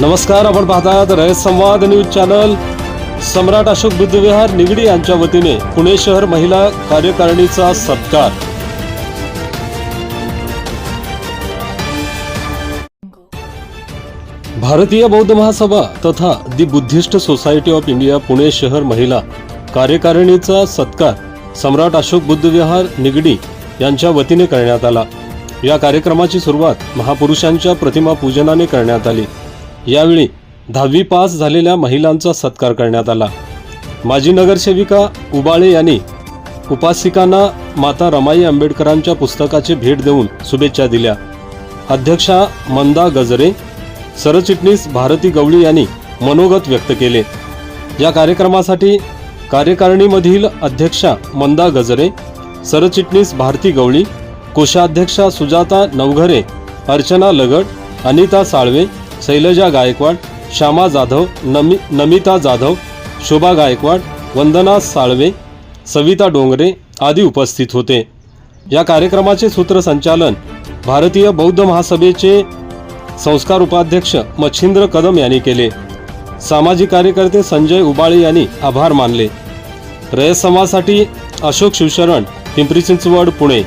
नमस्कार आपण पाहतात रयत संवाद न्यूज चॅनल. सम्राट अशोक बुद्धविहार निगडी यांच्या वतीने पुणे शहर महिला कार्यकारिणीचा सत्कार. भारतीय बौद्ध महासभा तथा the Buddhist society of India Pune शहर महिला कार्यकारिणीचा सत्कार सम्राट अशोक बुद्धविहार निगडी यांच्या वतीने करण्यात आला. या कार्यक्रमाची सुरुवात महापुरुषांच्या प्रतिमा पूजनाने करण्यात आली. यावेळी दहावी पास झालेल्या महिलांचा सत्कार करण्यात आला. माजी नगरसेविका उबाळे यांनी उपासिकांना माता रमाई आंबेडकरांच्या पुस्तकाची भेट देऊन शुभेच्छा दिल्या. अध्यक्षा मंदा गजरे सरचिटणीस भारती गवळी यांनी मनोगत व्यक्त केले. या कार्यक्रमासाठी कार्यकारिणीमधील अध्यक्षा मंदा गजरे सरचिटणीस भारती गवळी कोषाध्यक्षा सुजाता नवघरे अर्चना लगड अनिता साळवे शैलजा गायकवाड श्यामा जाधव नमी नमिता जाधव शोभा गायकवाड वंदना साळवे सविता डोंगरे आदी उपस्थित होते. या कार्यक्रमाचे सूत्रसंचालन भारतीय बौद्ध महासभेचे संस्कार उपाध्यक्ष मच्छिंद्र कदम यांनी केले. सामाजिक कार्यकर्ते संजय उबाळे यांनी आभार मानले. रयत समाजासाठी अशोक शिवशरण पिंपरी चिंचवड पुणे.